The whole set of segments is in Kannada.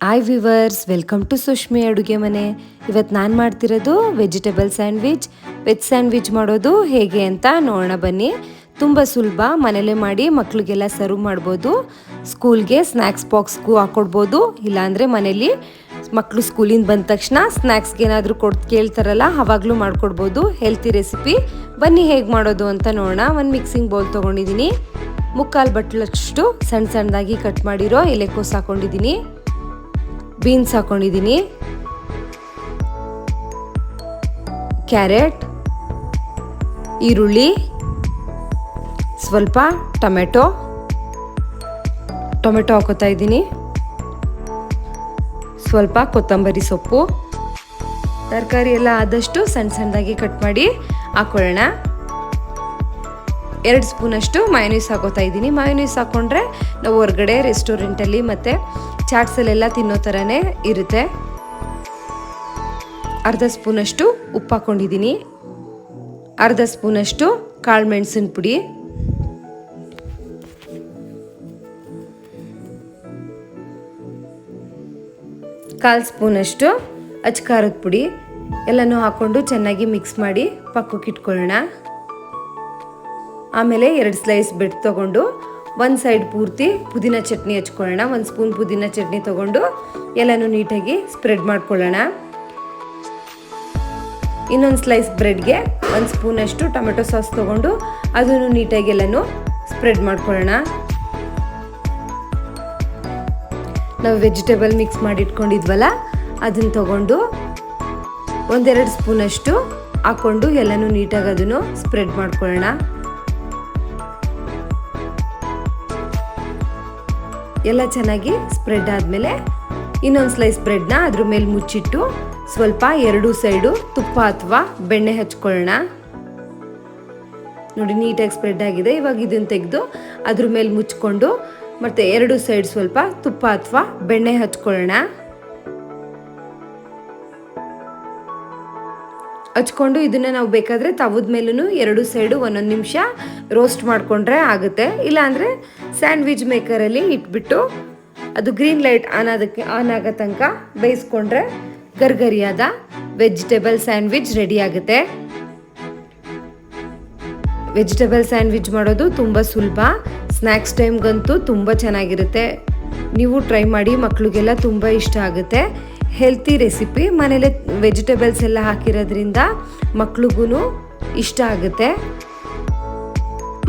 Hi viewers welcome to Sushmi ಅಡುಗೆ ಮನೆ ಇವತ್ತು ನಾನು ಮಾಡ್ತಿರೋದು ವೆಜಿಟೇಬಲ್ ಸ್ಯಾಂಡ್ವಿಚ್ ವೆಜ್ ಸ್ಯಾಂಡ್ವಿಚ್ ಮಾಡೋದು ಹೇಗೆ ಅಂತ ನೋಡೋಣ ಬನ್ನಿ ತುಂಬ ಸುಲಭ ಮನೇಲೇ ಮಾಡಿ ಮಕ್ಕಳಿಗೆಲ್ಲ ಸರ್ವ್ ಮಾಡ್ಬೋದು ಸ್ಕೂಲ್ಗೆ ಸ್ನ್ಯಾಕ್ಸ್ ಬಾಕ್ಸ್ಗೂ ಹಾಕ್ಕೊಡ್ಬೋದು ಇಲ್ಲಾಂದರೆ ಮನೇಲಿ ಮಕ್ಕಳು ಸ್ಕೂಲಿಂದ ಬಂದ ತಕ್ಷಣ ಸ್ನ್ಯಾಕ್ಸ್ಗೆ ಏನಾದರೂ ಕೊಡ್ ಕೇಳ್ತಾರಲ್ಲ ಅವಾಗಲೂ ಮಾಡ್ಕೊಡ್ಬೋದು ಹೆಲ್ತಿ ರೆಸಿಪಿ ಬನ್ನಿ ಹೇಗೆ ಮಾಡೋದು ಅಂತ ನೋಡೋಣ ಒಂದು ಮಿಕ್ಸಿಂಗ್ ಬೌಲ್ ತೊಗೊಂಡಿದ್ದೀನಿ ಮುಕ್ಕಾಲು ಬಟ್ಲಷ್ಟು ಸಣ್ಣ ಸಣ್ಣದಾಗಿ ಕಟ್ ಮಾಡಿರೋ ಎಲೆಕೋಸು ಹಾಕೊಂಡಿದ್ದೀನಿ ಬೀನ್ಸ್ ಹಾಕೊಂಡಿದ್ದೀನಿ. ಕ್ಯಾರೆಟ್, ಈರುಳ್ಳಿ, ಸ್ವಲ್ಪ ಟೊಮೆಟೊ. ಟೊಮೆಟೊ ಹಾಕೋತಾ ಇದ್ದೀನಿ. ಸ್ವಲ್ಪ ಕೊತ್ತಂಬರಿ ಸೊಪ್ಪು. ತರಕಾರಿ ಎಲ್ಲ ಆದಷ್ಟು ಸಣ್ಣ ಸಣ್ಣದಾಗಿ ಕಟ್ ಮಾಡಿ ಹಾಕೊಳ್ಳೋಣ. ಎರಡು ಸ್ಪೂನಷ್ಟು ಮಯೋನೀಸ್ ಹಾಕೋತಾ ಇದ್ದೀನಿ. ಮಯೋನೀಸ್ ಹಾಕ್ಕೊಂಡ್ರೆ ನಾವು ಹೊರಗಡೆ ರೆಸ್ಟೋರೆಂಟಲ್ಲಿ ಮತ್ತು ಚಾಟ್ಸಲ್ಲೆಲ್ಲ ತಿನ್ನೋ ಥರನೇ ಇರುತ್ತೆ. ಅರ್ಧ ಸ್ಪೂನಷ್ಟು ಉಪ್ಪು ಹಾಕ್ಕೊಂಡಿದ್ದೀನಿ ಅರ್ಧ ಸ್ಪೂನಷ್ಟು ಕಾಳು ಮೆಣಸಿನ ಪುಡಿ. ಕಾಲು ಸ್ಪೂನಷ್ಟು ಅಚ್ಕಾರದ ಪುಡಿ. ಎಲ್ಲನೂ ಹಾಕ್ಕೊಂಡು ಚೆನ್ನಾಗಿ ಮಿಕ್ಸ್ ಮಾಡಿ ಪಕ್ಕಕ್ಕೆ ಇಟ್ಕೊಳ್ಳೋಣ. ಆಮೇಲೆ ಎರಡು ಸ್ಲೈಸ್ ಬೆಡ್ ತೊಗೊಂಡು ಒಂದು ಸೈಡ್ ಪೂರ್ತಿ ಪುದೀನ ಚಟ್ನಿ ಹಚ್ಕೊಳ್ಳೋಣ. ಒಂದು ಸ್ಪೂನ್ ಪುದೀನ ಚಟ್ನಿ ತೊಗೊಂಡು ಎಲ್ಲನೂ ನೀಟಾಗಿ ಸ್ಪ್ರೆಡ್ ಮಾಡ್ಕೊಳ್ಳೋಣ. ಇನ್ನೊಂದು ಸ್ಲೈಸ್ ಬ್ರೆಡ್ಗೆ ಒಂದು ಸ್ಪೂನಷ್ಟು ಟೊಮೆಟೊ ಸಾಸ್ ತೊಗೊಂಡು ಅದನ್ನು ನೀಟಾಗಿ ಎಲ್ಲನೂ ಸ್ಪ್ರೆಡ್ ಮಾಡ್ಕೊಳ್ಳೋಣ. ನಾವು ವೆಜಿಟೇಬಲ್ ಮಿಕ್ಸ್ ಮಾಡಿಟ್ಕೊಂಡಿದ್ವಲ್ಲ ಅದನ್ನು ತೊಗೊಂಡು ಒಂದೆರಡು ಸ್ಪೂನಷ್ಟು ಹಾಕ್ಕೊಂಡು ಎಲ್ಲನೂ ನೀಟಾಗಿ ಅದನ್ನು ಸ್ಪ್ರೆಡ್ ಮಾಡ್ಕೊಳ್ಳೋಣ. ಎಲ್ಲ ಚೆನ್ನಾಗಿ ಸ್ಪ್ರೆಡ್ ಆದಮೇಲೆ ಇನ್ನೊಂದು ಸ್ಲೈಸ್ ಬ್ರೆಡ್ನ ಅದ್ರ ಮೇಲೆ ಮುಚ್ಚಿಟ್ಟು ಸ್ವಲ್ಪ ಎರಡು ಸೈಡು ತುಪ್ಪ ಅಥವಾ ಬೆಣ್ಣೆ ಹಚ್ಕೊಳ್ಳೋಣ ನೋಡಿ ನೀಟಾಗಿ ಸ್ಪ್ರೆಡ್ ಆಗಿದೆ. ಇವಾಗ ಇದನ್ನು ತೆಗೆದು ಅದ್ರ ಮೇಲೆ ಮುಚ್ಕೊಂಡು ಮತ್ತು ಎರಡು ಸೈಡ್ ಸ್ವಲ್ಪ ತುಪ್ಪ ಅಥವಾ ಬೆಣ್ಣೆ ಹಚ್ಕೊಳ್ಳೋಣ ಹಚ್ಕೊಂಡು ಇದನ್ನು ನಾವು ಬೇಕಾದರೆ ತವದ ಮೇಲೂ ಎರಡು ಸೈಡು ಒಂದೊಂದು ನಿಮಿಷ ರೋಸ್ಟ್ ಮಾಡಿಕೊಂಡ್ರೆ ಆಗುತ್ತೆ. ಇಲ್ಲಾಂದರೆ ಸ್ಯಾಂಡ್ವಿಚ್ ಮೇಕರಲ್ಲಿ ಇಟ್ಬಿಟ್ಟು ಅದು ಗ್ರೀನ್ ಲೈಟ್ ಆನ್ ಆದಕ್ಕೆ ಆನ್ ಆಗೋ ತನಕ ಬೇಯಿಸ್ಕೊಂಡ್ರೆ ಗರ್ಗರಿಯಾದ ವೆಜಿಟೇಬಲ್ ಸ್ಯಾಂಡ್ವಿಚ್ ರೆಡಿ ಆಗುತ್ತೆ. ವೆಜಿಟೇಬಲ್ ಸ್ಯಾಂಡ್ವಿಚ್ ಮಾಡೋದು ತುಂಬ ಸುಲಭ. ಸ್ನ್ಯಾಕ್ಸ್ ಟೈಮ್ಗಂತೂ ತುಂಬ ಚೆನ್ನಾಗಿರುತ್ತೆ. ನೀವು ಟ್ರೈ ಮಾಡಿ ಮಕ್ಕಳಿಗೆಲ್ಲ ತುಂಬ ಇಷ್ಟ ಆಗುತ್ತೆ. ಹೆಲ್ತಿ ರೆಸಿಪಿ ಮನೇಲೆ ವೆಜಿಟೇಬಲ್ಸ್ ಎಲ್ಲ ಹಾಕಿರೋದ್ರಿಂದ ಮಕ್ಳಿಗೂ ಇಷ್ಟ ಆಗುತ್ತೆ.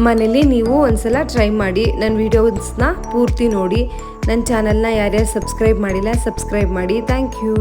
ಮನೇಲಿ ನೀವು ಒಂದ್ಸಲ ಟ್ರೈ ಮಾಡಿ. ನನ್ನ ವೀಡಿಯೋಸ್ನ ಪೂರ್ತಿ ನೋಡಿ. ನನ್ನ ಚಾನಲ್ನ ಯಾರ್ಯಾರು ಸಬ್ಸ್ಕ್ರೈಬ್ ಮಾಡಿಲ್ಲ ಸಬ್ಸ್ಕ್ರೈಬ್ ಮಾಡಿ. Thank you